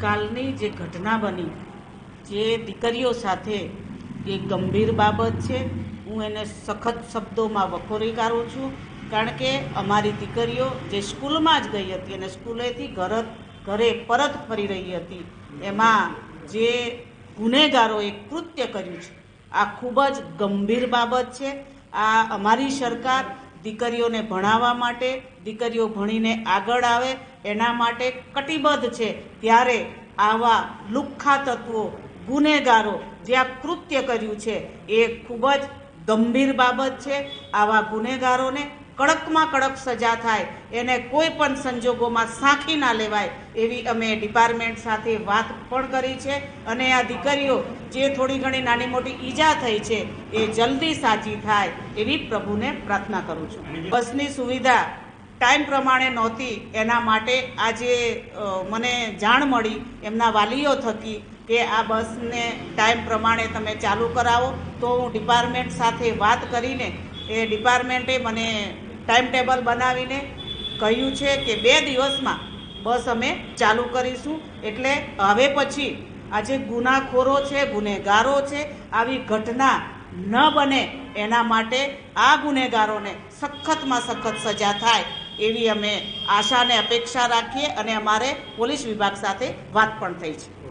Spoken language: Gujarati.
જે ઘટના બની, જે દીકરીઓ સાથે એ ગંભીર બાબત છે. હું એને સખત શબ્દોમાં વખોરી કાઢું છું, કારણ કે અમારી દીકરીઓ જે સ્કૂલમાં જ ગઈ હતી અને સ્કૂલેથી ઘર ઘરે પરત ફરી રહી હતી, એમાં જે ગુનેગારોએ કૃત્ય કર્યું છે. આ ખૂબ જ ગંભીર બાબત છે. આ અમારી સરકાર દીકરીઓને ભણાવવા માટે, દીકરીઓ ભણીને આગળ આવે, એના માટે કટિબદ્ધ છે. ત્યારે આવા લુખ્ખા તત્વો, ગુનેગારો જે આ કૃત્ય કર્યું છે, એ ખૂબ જ ગંભીર બાબત છે. આવા ગુનેગારોને કડકમાં કડક સજા થાય એને કોઈ પણ સંજોગોમાં સાંખી ના લેવાય એવી અમે ડિપાર્ટમેન્ટ સાથે વાત પણ કરી છે અને આ દીકરીઓ જે થોડી ઘણી નાની મોટી ઈજા થઈ છે એ જલ્દી સાજી થાય એવી પ્રભુને પ્રાર્થના કરું છું. બસની સુવિધા ટાઈમ પ્રમાણે નહોતી એના માટે આજે મને જાણ મળી એમના વાલીઓ થકી કે આ બસને ટાઈમ પ્રમાણે તમે ચાલુ કરાવો. તો હું ડિપાર્ટમેન્ટ સાથે વાત કરીને એ ડિપાર્ટમેન્ટે મને ટાઈમ ટેબલ બનાવીને કહ્યું છે કે બે દિવસમાં બસ અમે ચાલુ કરીશું. એટલે હવે પછી આ જે ગુનાખોરો છે, ગુનેગારો છે, આવી ઘટના ન બને એના માટે આ ગુનેગારોને સખતમાં સખત સજા થાય એવી અમે આશા અને અપેક્ષા રાખીએ અને અમારે પોલીસ વિભાગ સાથે વાત પણ થઈ છે.